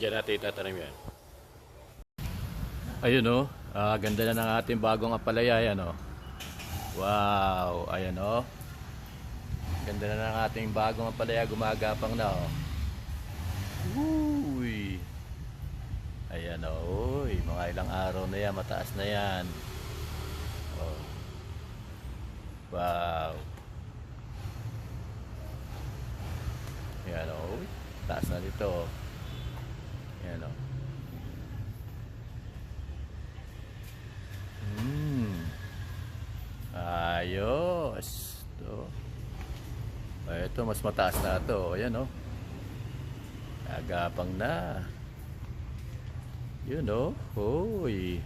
Diyan natin itatanim yan. Ayun o. Ah, ganda na ng ating bagong apalaya. Yan o. Wow. Ayan o. Ganda na ng ating bagong apalaya. Gumagapang na o. Uy. Ayan o. Uy. Mga ilang araw na yan. Mataas na yan. Oh. Wow. Ayan o. Uy. Taas na dito. o. Ayan o. Hmm. Ayos. Ito. Ay, ito, mas mataas na ito. Ayan o. Agapang na. Yun o. Hoy.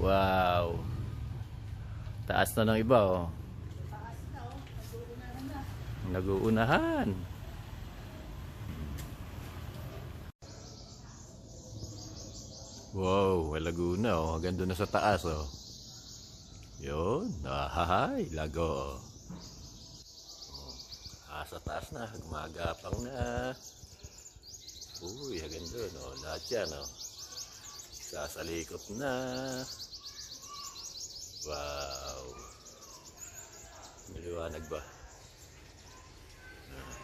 Wow. Taas na ng iba o. Nag-uunahan. Wow, Laguna oh. Ganda na sa taas oh. Yun, ahahay, lago. Ah, sa taas na, gumagapang na. Uy, ganda no. Lahat yan oh. Sasalikot na. Wow. Maliwanag ba? Ah.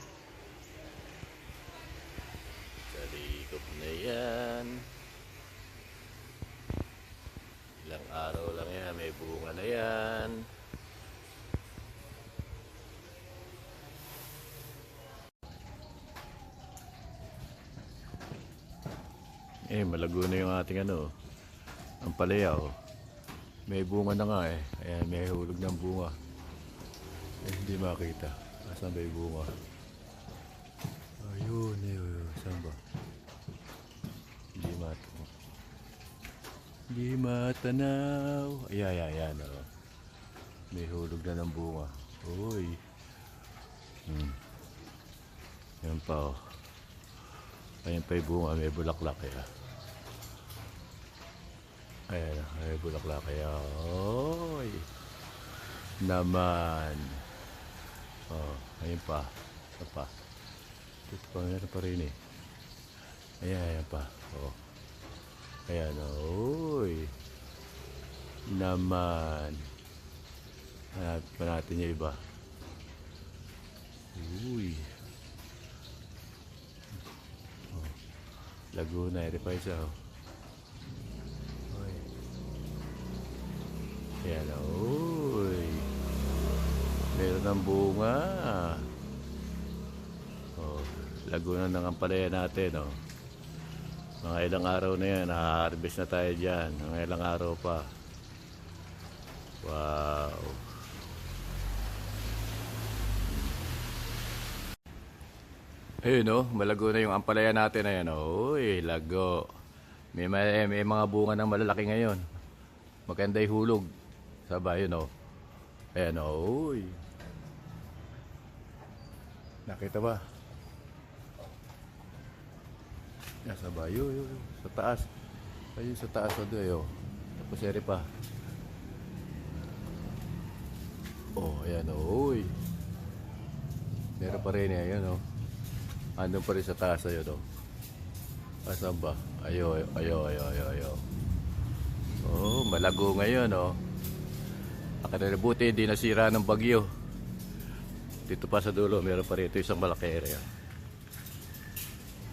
Salikot na yan. Ilang araw lang yan, may bunga na yan. Eh, malago na yung ating ano, ang palaya oh. May bunga na nga eh. Ayan, may hulog ng bunga. Eh, hindi makita. Asan ba yung bunga? Ayun, ayun. Saan ba? Hindi matamo. Hindi matanaw. Ayan, ayan, ayan. Oh. May hulog na ng bunga. Uy. Hmm. Yan pa oh. Ayan pa yung bunga. May bulaklak kaya. Ayan, may bulaklak kaya. Oy. Naman. Oh, ayun pa. Ito pa. Ito pa, meron pa rin eh. Ayan, ayan pa. Oh. Ayan, oy. Naman. Hanap pa natin yung iba. Uy. Oh. Laguna, ito pa isa. Oh. Uy. Ayan, uy. Meron ng bunga. Oh, Laguna ng ampalaya natin, oh. Mga ilang araw na yan, harvest na tayo dyan. Mga ilang araw pa. Wow. Ayun no, malago na yung ampalaya natin na yan. oh. Uy, lago. May, may, may mga bunga ng malalaki ngayon. Maganda hulog. Sabay yun oh. Ayan oh. Uy. Nakita ba? Nasa ba? Yun, yun, yun. Sa taas. Ayun sa taas o doon. Tapos eri pa. Oh, ayan o. Uy. Meron pa rin eh. Ayan o. Andun pa rin sa taas. Ayun o. Asan ba? Ayo, ayo, ayo, ayo, ayo. Oh, malago ngayon o. Akalabuti hindi nasira ng bagyo. Dito pa sa dulo, meron pa rito isang malaki area.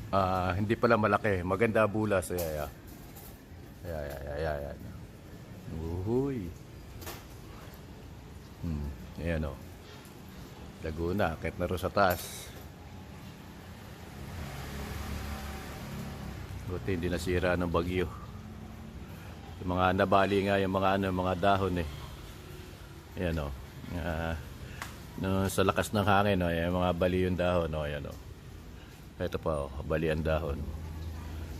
Ah, hindi pala malaki. Maganda bulas. Ay, ay, ay. Ay, ay, ay, ay, ay. Uhuy. Hmm, ayan o. Laguna, kahit na sa taas. Buti hindi nasira ng bagyo. Yung mga nabali nga yung mga ano, mga dahon eh. Ayan o. Ah, no, sa lakas ng hangin, oh, yung mga bali yung dahon, oh, ayan o. Ito pa, oh, bali ang dahon.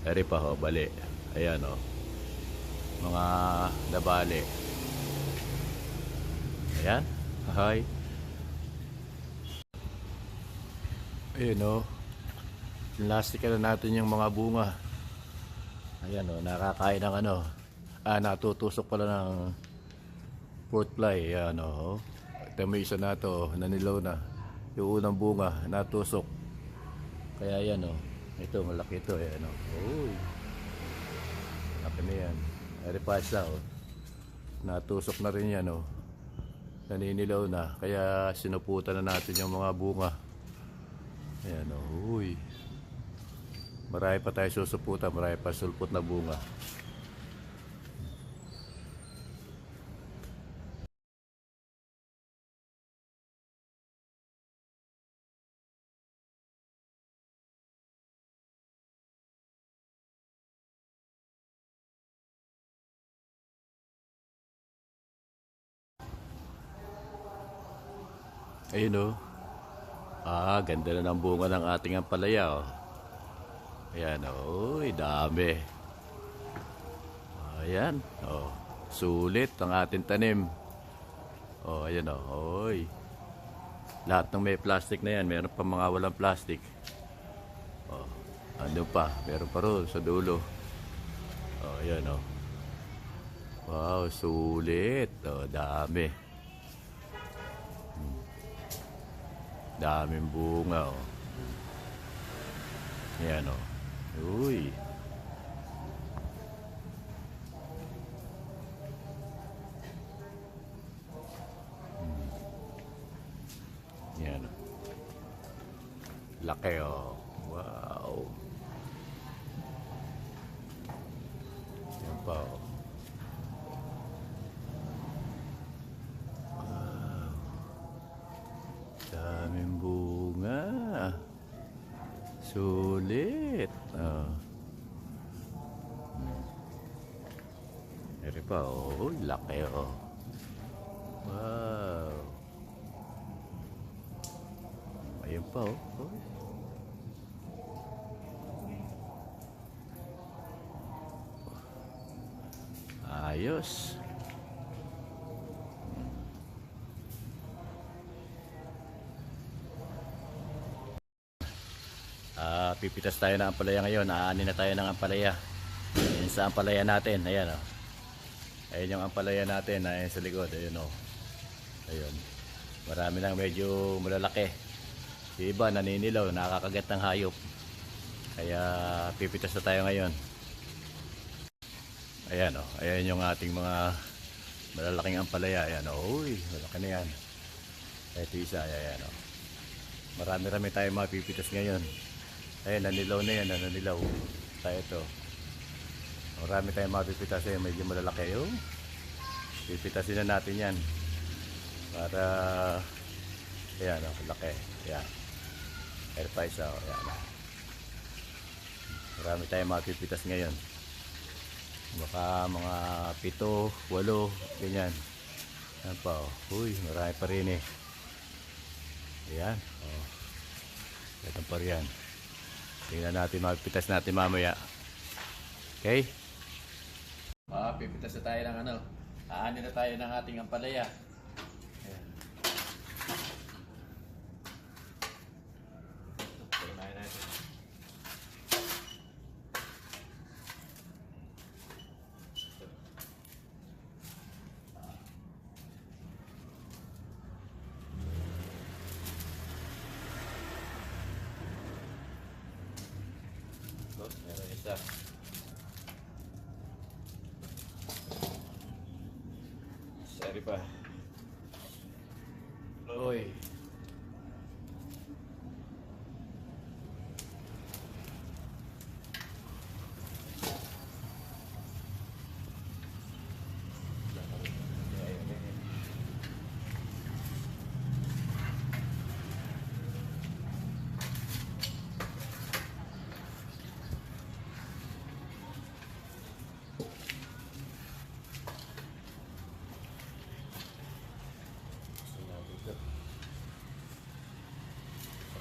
Eri pa, oh, bali. Ayan, oh. Mga nabali. Ayan. Hi. Ayan, oh. Plastic na natin yung mga bunga. Ayan, oh. Nakakain ng ano. Ah, natutusok pala ng fruit fly. Ayan, oh. Ito na to, nanilaw na. Yung unang bunga, natusok. Kaya yan oh. Ito, malaki ito eh. Ano? Uy. Laki na yan. Aripasa oh. Natusok na rin yan oh. Naninilaw na. Kaya sinuputan na natin yung mga bunga. Ayan oh. Uy. Marami pa tayo susuputan. Marami pa sulpot na bunga. Ayun oh. Ah, ganda na ng bunga ng ating ampalaya oh. Ayan oh. Uy, dami. Ayan. Oh. Sulit ang ating tanim. Oh, ayan oh. Uy. Lahat ng may plastic na yan, meron pa mga walang plastic. Oh, ano pa? Meron pa ron sa dulo. Oh, ayan oh. Wow, sulit. Oh, dami. Daming bunga, oh. Yan, oh. Uy. Hmm. Yan, oh. Laki, oh. Wow. Yan pa, oh. Daming bunga. Sulit. Oh. Eri pa, oh. Laki, oh. Wow. Ayun pa, oh. oh. Ayos. Ah, pipitas tayo ng ampalaya ngayon. Aanin na tayo ng ampalaya. Ayan sa ampalaya natin. Ayan oh. Ayan yung ampalaya natin. Ayan sa likod. Ayun oh. Ayun. Marami lang medyo malalaki. Yung iba naninilaw. Nakakagat ng hayop. Kaya pipitas na tayo ngayon. Ayan oh. Ayan yung ating mga malalaking ampalaya. Ayan oh. Uy, malaki na yan. Ito isa. Ayan oh. Marami-rami tayong mapipitas ngayon. Ayun, nanilaw na yan, nanilaw. Tayo ito. Marami tayong mapipitas eh, medyo malalaki yun. Pipitasin na natin yan. Para, ayan o, laki. Ayan. Air pies o, ayan. Marami tayong mapipitas ngayon. Baka mga pito, walo, ganyan. Ayan pa o. Uy, marami pa rin eh. Ayan. Oh. Ito pa rin. Tingnan natin, mapipitas natin mamaya. Okay? Ah, pipitas na tayo ng ano. Aanin na tayo ng ating ampalaya. Ayan. Tingnan natin. Oh, meron isa. Sorry pa. Uy.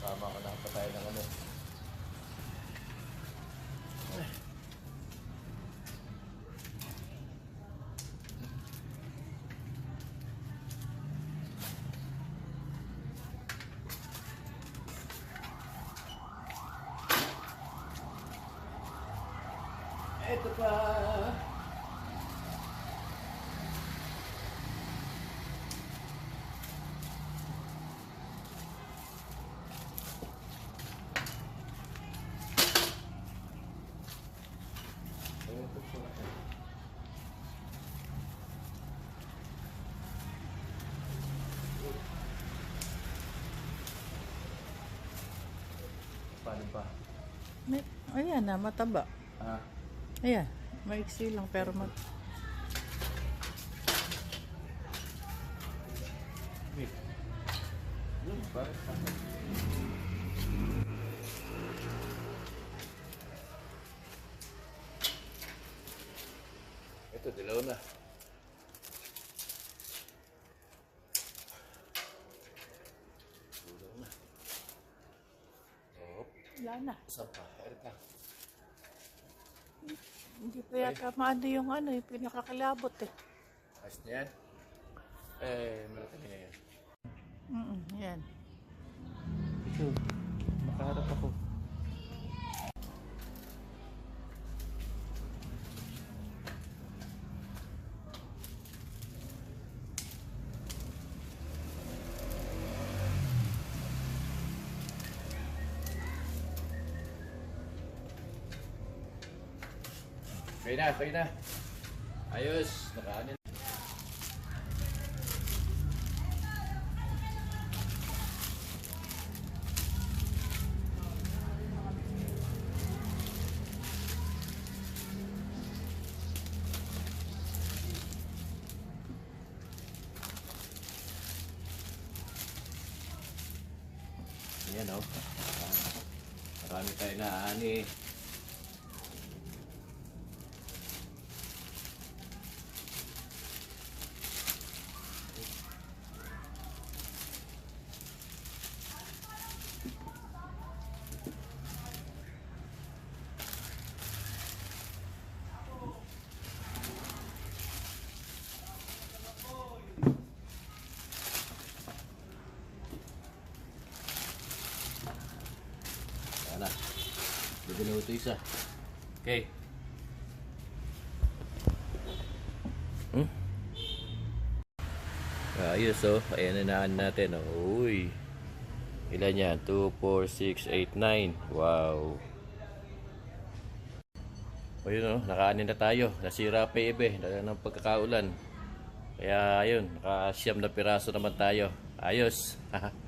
Tama ka na pa tayo ng ano. Ito pa. Pa? May, ayan na, mataba. Ha? Ayan, maiksi lang pero mat... Ito, dilaw na. Dilaw na. Oh, Wala na. saan pa? Erika. Hindi pa yata maano yung ano, yung pinakakalabot eh. Ayos na yan? Eh, malaki na yan. Mm yan. Ito, makaharap ako. Okay na, okay na. Ayos, nakaanin. Ayan o. Marami tayo na ani. Ayan na. Bibili ko ito isa. Okay. Hmm? Ayos oh. Ayan na naan natin oh. Uy. Ilan yan? 2, 4, 6, 8, 9. Wow. O yun oh. Nakaanin na tayo. Nasira pa iba eh. Dahil ng pagkakaulan. Kaya ayun. Nakasiyam na piraso naman tayo. Ayos.